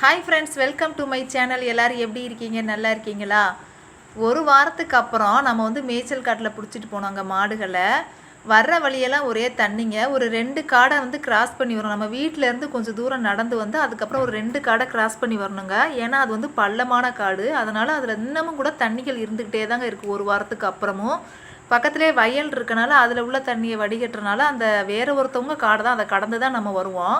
Hi friends welcome to my channel எல்லோரும் எப்படி இருக்கீங்க? நல்லா இருக்கீங்களா? ஒரு வாரத்துக்கு அப்புறம் நம்ம வந்து மேய்ச்சல் காட்டில் பிடிச்சிட்டு போனோம் அங்கே மாடுகளை. வர்ற வழியெல்லாம் ஒரே தண்ணிங்க. ஒரு ரெண்டு காடை வந்து கிராஸ் பண்ணி வரணும். நம்ம வீட்டிலேருந்து கொஞ்சம் தூரம் நடந்து வந்து அதுக்கப்புறம் ஒரு ரெண்டு காடை கிராஸ் பண்ணி வரணுங்க. ஏன்னா அது வந்து பள்ளமான காடு. அதனால் அதில் இன்னமும் கூட தண்ணிகள் இருந்துக்கிட்டே தாங்க இருக்குது ஒரு வாரத்துக்கு அப்புறமும். பக்கத்துலேயே வயல் இருக்கனால அதில் உள்ள தண்ணியை வடிகட்டுறனால அந்த வேறு ஒருத்தவங்க காடு தான் அதை கடந்து தான் நம்ம வருவோம்.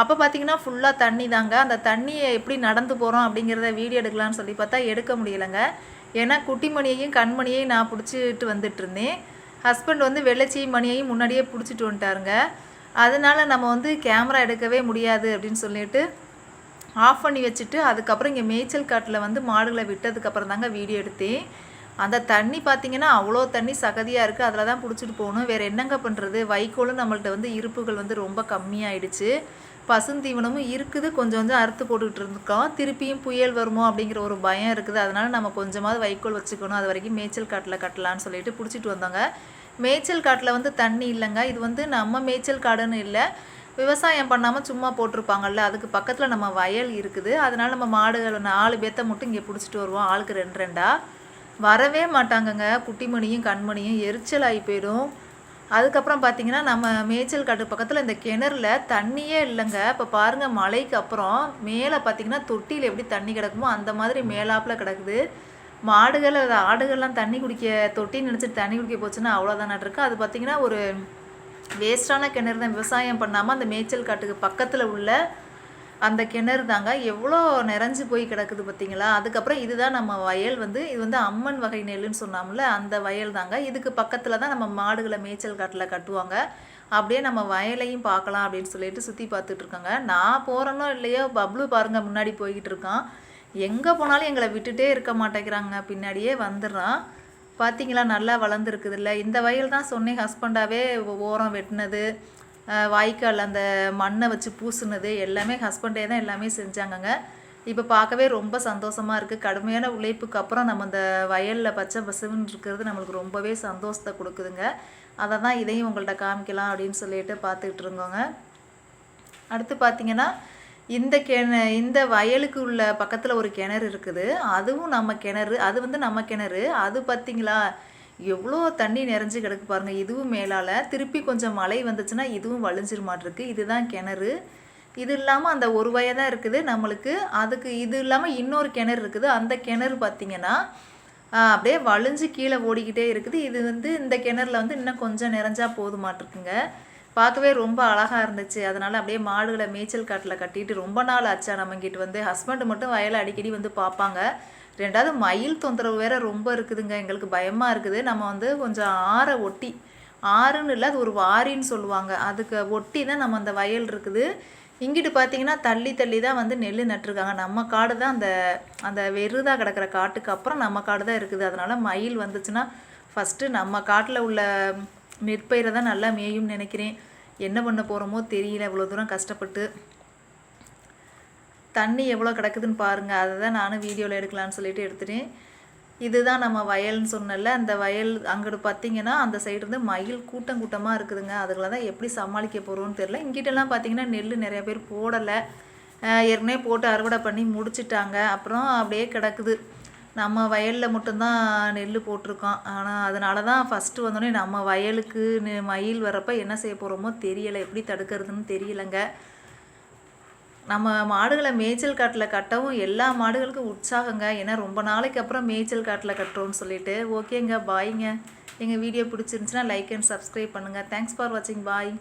அப்போ பார்த்தீங்கன்னா ஃபுல்லாக தண்ணி தாங்க. அந்த தண்ணியை எப்படி நடந்து போகிறோம் அப்படிங்கிறத வீடியோ எடுக்கலாம்னு சொல்லி பார்த்தா எடுக்க முடியலைங்க. ஏன்னா குட்டிமணியையும் கண்மணியையும் நான் பிடிச்சிட்டு வந்துட்டு இருந்தேன். ஹஸ்பண்ட் வந்து வெள்ளச்சி மணியையும் முன்னாடியே பிடிச்சிட்டு வந்துட்டாருங்க. அதனால் நம்ம வந்து கேமரா எடுக்கவே முடியாது அப்படின்னு சொல்லிட்டு ஆஃப் பண்ணி வச்சுட்டு அதுக்கப்புறம் இங்கே மேய்ச்சல் காட்டில் வந்து மாடுகளை விட்டதுக்கப்புறம் தாங்க வீடியோ எடுத்தேன். அந்த தண்ணி பார்த்திங்கன்னா அவ்வளோ தண்ணி சகதியாக இருக்குது அதில் தான் பிடிச்சிட்டு போகணும். வேறு என்னங்க பண்ணுறது வைக்கோலும் நம்மள்ட்ட வந்து இருப்புகள் வந்து ரொம்ப கம்மியாயிடுச்சு. பசுந்தீவனமும் இருக்குது கொஞ்சம் கொஞ்சம் அறுத்து போட்டுக்கிட்டு இருக்கோம் திருப்பியும் புயல் வருமோ அப்படிங்கிற ஒரு பயம் இருக்குது. அதனால் நம்ம கொஞ்சமாவது வைக்கோல் வச்சுக்கணும். அது வரைக்கும் மேய்ச்சல் காட்டில் கட்டலான்னு சொல்லிட்டு பிடிச்சிட்டு வந்தோங்க. மேய்ச்சல் காட்டில் வந்து தண்ணி இல்லைங்க. இது வந்து நம்ம மேய்ச்சல் காடுன்னு இல்லை. விவசாயம் பண்ணாமல் சும்மா போட்டிருப்பாங்கல்ல அதுக்கு பக்கத்தில் நம்ம வயல் இருக்குது. அதனால் நம்ம மாடுகள் நாலு பேத்த மட்டும் இங்கே பிடிச்சிட்டு வருவோம் ஆளுக்கு ரெண்டு ரெண்டாக வரவே மாட்டாங்கங்க. குட்டிமணியும் கண்மணியும் எரிச்சல் ஆகி போயிடும். அதுக்கப்புறம் பார்த்தீங்கன்னா நம்ம மேய்ச்சல் காட்டு பக்கத்தில் இந்த கிணறுல தண்ணியே இல்லைங்க. இப்போ பாருங்கள் மழைக்கு அப்புறம் மேலே பார்த்தீங்கன்னா தொட்டியில் எப்படி தண்ணி கிடக்குமோ அந்த மாதிரி மேலாப்பில் கிடக்குது. மாடுகள் அது ஆடுகள்லாம் தண்ணி குடிக்க தொட்டின்னு நினச்சிட்டு தண்ணி குடிக்க போச்சுன்னா அவ்வளோதானே இருக்குது அது பார்த்திங்கன்னா ஒரு வேஸ்ட்டான கிணறு தான். விவசாயம் பண்ணாமல் அந்த மேய்ச்சல் காட்டுக்கு பக்கத்தில் உள்ள அந்த கிணறு தாங்க எவ்வளோ நிறைஞ்சு போய் கிடக்குது பார்த்தீங்களா? அதுக்கப்புறம் இதுதான் நம்ம வயல் வந்து இது வந்து அம்மன் வகை நெல்லுன்னு சொன்னோம்ல அந்த வயல் தாங்க. இதுக்கு பக்கத்தில் தான் நம்ம மாடுகளை மேய்ச்சல் காட்டில் கட்டுவாங்க. அப்படியே நம்ம வயலையும் பார்க்கலாம் அப்படின்னு சொல்லிட்டு சுற்றி பார்த்துட்டு இருக்காங்க. நான் போகிறேனோ இல்லையோ பப்ளு பாருங்க முன்னாடி போய்கிட்டு இருக்கான். எங்கே போனாலும் எங்களை விட்டுட்டே இருக்க மாட்டேங்கிறாங்க. பின்னாடியே வந்துடுறான். பார்த்தீங்களா நல்லா வளர்ந்துருக்குதுல்ல. இந்த வயல் தான் சொன்னேன் ஹஸ்பண்டாகவே ஓரம் வெட்டினது. வாய்க்கால் அந்த மண்ணை வச்சு பூசுனது எல்லாமே ஹஸ்பண்டே தான் எல்லாமே செஞ்சாங்கங்க. இப்போ பார்க்கவே ரொம்ப சந்தோஷமாக இருக்குது கடுமையான உழைப்புக்கு அப்புறம் நம்ம இந்த வயலில் பச்சை பசுன்னு இருக்கிறது நம்மளுக்கு ரொம்பவே சந்தோஷத்தை கொடுக்குதுங்க. அதை தான் இதையும் உங்கள்கிட்ட காமிக்கலாம் அப்படின்னு சொல்லிட்டு பார்த்துக்கிட்டு இருந்தோங்க. அடுத்து பார்த்தீங்கன்னா இந்த கிண இந்த வயலுக்கு உள்ள பக்கத்தில் ஒரு கிணறு இருக்குது. அதுவும் நம்ம கிணறு அது வந்து நம்ம கிணறு. அது பார்த்தீங்களா? எவ்வளோ தண்ணி நிறைஞ்சு கிடக்கு பாருங்கள் இதுவும் மேலால் திருப்பி கொஞ்சம் மழை வந்துச்சுன்னா இதுவும் வழிஞ்சிரு மாட்டிருக்கு. இதுதான் கிணறு. இது இல்லாமல் அந்த ஒரு வயதாக இருக்குது நம்மளுக்கு. அதுக்கு இது இல்லாமல் இன்னொரு கிணறு இருக்குது. அந்த கிணறு பார்த்திங்கன்னா அப்படியே வழிஞ்சு கீழே ஓடிக்கிட்டே இருக்குது. இது வந்து இந்த கிணறுல வந்து இன்னும் கொஞ்சம் நிறைஞ்சா போதுமாட்டிருக்குங்க பார்க்கவே ரொம்ப அழகாக இருந்துச்சு. அதனால் அப்படியே மாடுகளை மேய்ச்சல் காட்டில் கட்டிட்டு ரொம்ப நாள் ஆச்சா நம்மங்கிட்டு வந்து. ஹஸ்பண்டு மட்டும் வயலை அடிக்கடி வந்து பார்ப்பாங்க. ரெண்டாவது மயில் தொந்தரவு வேற ரொம்ப இருக்குதுங்க. எங்களுக்கு பயமாக இருக்குது. நம்ம வந்து கொஞ்சம் ஆற ஒட்டி ஆறுன்னு இல்லை அது ஒரு வாரின்னு சொல்லுவாங்க. அதுக்கு ஒட்டி தான் நம்ம அந்த வயல் இருக்குது. இங்கிட்டு பார்த்தீங்கன்னா தள்ளி தள்ளி தான் வந்து நெல் நட்டுருக்காங்க. நம்ம காடு தான் அந்த அந்த வெறுதாக கிடக்கிற காட்டுக்கு அப்புறம் நம்ம காடு தான் இருக்குது. அதனால் மயில் வந்துச்சுன்னா ஃபஸ்ட்டு நம்ம காட்டில் உள்ள நெற்பயிரை தான் நல்லா மேயும்னு நினைக்கிறேன். என்ன பண்ண போகிறோமோ தெரியல. இவ்வளோ தூரம் கஷ்டப்பட்டு தண்ணி எவ்வளோ கிடக்குதுன்னு பாருங்கள் அதை தான் நானும் வீடியோவில் எடுக்கலான்னு சொல்லிட்டு எடுத்துட்டேன். இதுதான் நம்ம வயல்னு சொன்னல அந்த வயல் அங்கிட்டு பார்த்தீங்கன்னா அந்த சைடு இருந்து மயில் கூட்டம் கூட்டமாக இருக்குதுங்க. அதுகளை தான் எப்படி சமாளிக்க போகிறோன்னு தெரில இங்கிட்டலாம் பார்த்தீங்கன்னா நெல் நிறைய பேர் போடலை. ஏற்கனவே போட்டு அறுவடை பண்ணி முடிச்சிட்டாங்க. அப்புறம் அப்படியே கிடக்குது. நம்ம வயலில் மட்டும்தான் நெல் போட்டிருக்கோம். ஆனால் அதனால தான் ஃபஸ்ட்டு வந்தோடனே நம்ம வயலுக்கு மயில் வரப்போ என்ன செய்ய போகிறோமோ தெரியலை. எப்படி தடுக்கிறதுன்னு தெரியலைங்க. நம்ம மாடுகளை மேய்ச்சல் காட்டில் கட்டவும் எல்லா மாடுகளுக்கும் உற்சாகங்க. ஏன்னா ரொம்ப நாளைக்கு அப்புறம் மேய்ச்சல் காட்டில் கட்டுறோம்னு சொல்லிட்டு. ஓகேங்க பாய்ங்க. எங்கள் வீடியோ பிடிச்சிருந்துச்சுன்னா லைக் அண்ட் சப்ஸ்கிரைப் பண்ணுங்கள் தேங்க்ஸ் ஃபார் வாட்சிங் பாய்